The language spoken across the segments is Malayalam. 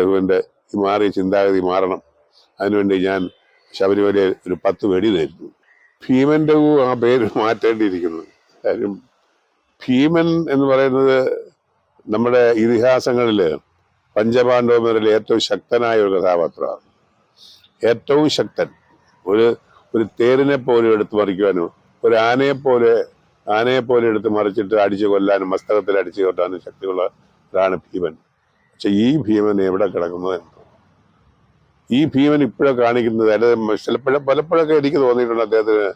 രഘുവിന്റെ ഈ മാറിയ ചിന്താഗതി മാറണം. അതിനുവേണ്ടി ഞാൻ ശബരിമലയിൽ ഒരു പത്ത് വെടി നേരിട്ടു ഭീമൻ രഘു ആ പേര് മാറ്റേണ്ടിയിരിക്കുന്നു. കാര്യം ഭീമൻ എന്ന് പറയുന്നത് നമ്മുടെ ഇതിഹാസങ്ങളിൽ പഞ്ചപാണ്ഡവന്മാരിൽ ഏറ്റവും ശക്തനായ ഒരു കഥാപാത്രമാണ്. ഏറ്റവും ശക്തൻ. ഒരു ഒരു തേരിനെ പോലെ എടുത്ത് മറിക്കുവാനും ഒരു ആനയെ പോലെ ആനയെ പോലെ എടുത്ത് മറിച്ചിട്ട് അടിച്ചു കൊല്ലാനും മസ്തകത്തിൽ അടിച്ചു കൊട്ടാനും ശക്തിയുള്ള ഒരാളാണ് ഭീമൻ. പക്ഷെ ഈ ഭീമൻ എവിടെ കിടക്കുന്നത് ഈ ഭീമൻ ഇപ്പോഴും കാണിക്കുന്നത്. അല്ലെ ചിലപ്പോഴും പലപ്പോഴൊക്കെ എനിക്ക് തോന്നിയിട്ടുണ്ട് അദ്ദേഹത്തിന്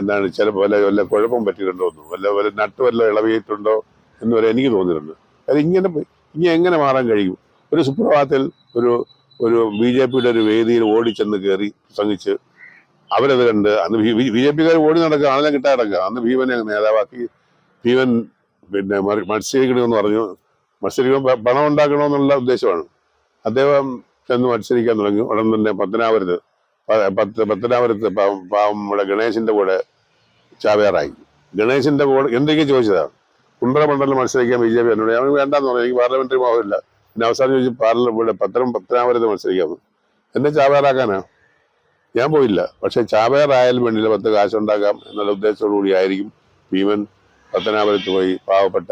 എന്താണ് ചില വല്ല വല്ല കുഴപ്പം പറ്റിയിട്ടുണ്ടോ എന്ന്. വല്ല വല്ല നട്ട് വല്ല ഇളവിയിട്ടുണ്ടോ എന്ന് വരെ എനിക്ക് തോന്നിയിട്ടുണ്ട്. അത് ഇങ്ങനെ ഇനി എങ്ങനെ മാറാൻ കഴിയും? ഒരു സുപ്രഭാതത്തിൽ ഒരു ഒരു ബി ജെ പിയുടെ ഒരു വേദിയിൽ ഓടിച്ചെന്ന് കയറി പ്രസംഗിച്ച് അവരത് കണ്ട് അന്ന് ബി ജെ പിക്കാർ ഓടി നടക്കുക ആണെല്ലാം കിട്ടാൻ നടക്കുക. അന്ന് ഭീമനെ നേതാവാക്കി. ഭീമൻ പിന്നെ മത്സരിക്കണമെന്ന് പറഞ്ഞു. മത്സരിക്കുമ്പോൾ പണം ഉണ്ടാക്കണമെന്നുള്ള ഉദ്ദേശമാണ്. അദ്ദേഹം ചെന്ന് മത്സരിക്കാൻ തുടങ്ങി. ഉടൻ തന്നെ പത്തനാപുരത്ത് പത്ത് പത്തനാപുരത്ത് നമ്മുടെ ഗണേശന്റെ കൂടെ ചാവേറായി. ഗണേശന്റെ കൂടെ എന്തൊക്കെ ചോദിച്ചതാ കുണ്ടറ മണ്ഡലം മത്സരിക്കാൻ ബി ജെ പി എന്നോട് ഞാൻ വേണ്ടെന്ന് പറഞ്ഞു. എനിക്ക് പാർലമെന്ററി പോകില്ല പിന്നെ അവസാനം ചോദിച്ചു പാർലമെന്റ് ഇവിടെ പത്തനം പത്തനാപുരത്ത് മത്സരിക്കാമെന്ന് എന്നെ ചാവേറാക്കാനാ? ഞാൻ പോയില്ല. പക്ഷെ ചാവേറായാലും വേണ്ടിയില്ല. പത്ത് കാശുണ്ടാക്കാം എന്നുള്ള ഉദ്ദേശത്തോടു കൂടി ആയിരിക്കും ഭീമൻ പത്തനാപുരത്ത് പോയി പാവപ്പെട്ട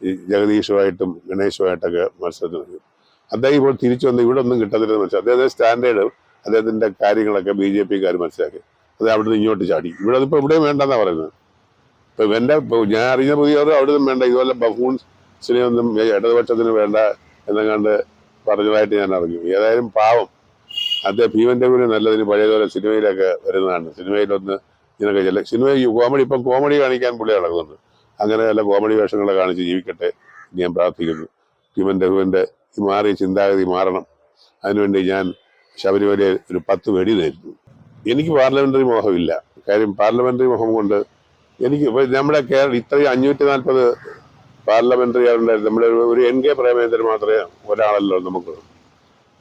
ഈ ജഗദീഷുമായിട്ടും ഗണേശുമായിട്ടൊക്കെ മത്സരത്തിന് നിൽക്കും. അദ്ദേഹം ഇപ്പോൾ തിരിച്ചു വന്ന് ഇവിടെ ഒന്നും കിട്ടത്തില്ലെന്ന് മനസ്സിലാക്കി അദ്ദേഹത്തിന്റെ സ്റ്റാൻഡേർഡ് അദ്ദേഹത്തിന്റെ കാര്യങ്ങളൊക്കെ ബി ജെ പിക്കാർ മനസ്സിലാക്കി. അത് അവിടുന്ന് ഇങ്ങോട്ട് ചാടി. ഇവിടെ അതിപ്പോ ഇവിടെയും വേണ്ടെന്നാ പറയുന്നത്? ഇപ്പൊ ഇപ്പൊ ഞാൻ അറിഞ്ഞ അവിടെ അവിടുന്ന് വേണ്ട. ഇതുപോലെ ബഫൂൺസിനെ ഒന്നും ഇടതുപക്ഷത്തിന് വേണ്ട എന്നങ്ങാണ്ട് പറഞ്ഞതായിട്ട് ഞാൻ അറിഞ്ഞു. ഏതായാലും പാവം. അദ്ദേഹം ഭീമന്റെ കൂടി നല്ലതിന് പഴയതുപോലെ സിനിമയിലൊക്കെ വരുന്നതാണ്. സിനിമയിലൊന്ന് ഇതിനൊക്കെ ചില സിനിമ കോമഡി ഇപ്പം കോമഡി കാണിക്കാൻ പുള്ളി നടക്കുന്നുണ്ട് അങ്ങനെ നല്ല കോമഡി വേഷങ്ങളെ കാണിച്ച് ജീവിക്കട്ടെ ഞാൻ പ്രാർത്ഥിക്കുന്നു. ഹ്യൂമൻ രഘുവിന്റെ ഈ മാറിയ ചിന്താഗതി മാറണം. അതിനുവേണ്ടി ഞാൻ ശബരിമലയിൽ ഒരു പത്ത് വെടി നേരിട്ടു. എനിക്ക് പാർലമെന്ററി മോഹമില്ല. കാര്യം പാർലമെന്ററി മോഹം കൊണ്ട് എനിക്ക് നമ്മുടെ കേരളം ഇത്രയും അഞ്ഞൂറ്റി നാൽപ്പത് പാർലമെന്ററി നമ്മുടെ ഒരു- എൻ കെ പ്രേമേന്ദ്രൻ മാത്രമേ ഒരാളല്ലോ നമുക്ക്.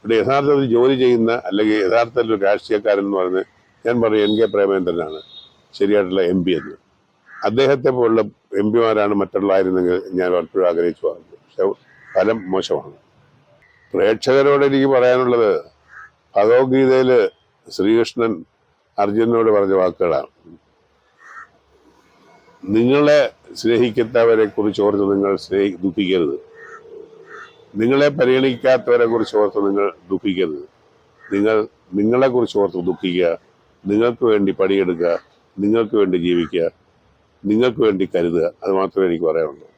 ഇവിടെ യഥാർത്ഥത്തിൽ ജോലി ചെയ്യുന്ന അല്ലെങ്കിൽ യഥാർത്ഥത്തിൽ ഒരു രാഷ്ട്രീയക്കാരൻ എന്ന് പറയുന്നത് ഞാൻ പറയും എൻ കെ പ്രേമേന്ദ്രനാണ് ശരിയായിട്ടുള്ള എം പി എന്ന് അദ്ദേഹത്തെ പോലുള്ള എം പിമാരാണ് മറ്റുള്ളതായിരുന്നെങ്കിൽ ഞാൻ പലപ്പോഴും ആഗ്രഹിച്ചു പറഞ്ഞു പക്ഷെ ഫലം മോശമാണ്. പ്രേക്ഷകരോട് എനിക്ക് പറയാനുള്ളത് ഭഗവത്ഗീതയിൽ ശ്രീകൃഷ്ണൻ അർജുനോട് പറഞ്ഞ വാക്കുകളാണ്. നിങ്ങളെ സ്നേഹിക്കാത്തവരെ കുറിച്ച് ഓർത്ത് നിങ്ങൾ സ്നേഹി ദുഃഖിക്കരുത്. നിങ്ങളെ പരിഗണിക്കാത്തവരെ കുറിച്ച് ഓർത്ത് നിങ്ങൾ ദുഃഖിക്കരുത്. നിങ്ങൾ നിങ്ങളെ കുറിച്ച് ഓർത്ത് ദുഃഖിക്കുക നിങ്ങൾക്ക് വേണ്ടി പണിയെടുക്കുക നിങ്ങൾക്ക് വേണ്ടി ജീവിക്കുക നിങ്ങൾക്ക് വേണ്ടി കരുതുക. അത് മാത്രമേ എനിക്ക് പറയാനുള്ളൂ.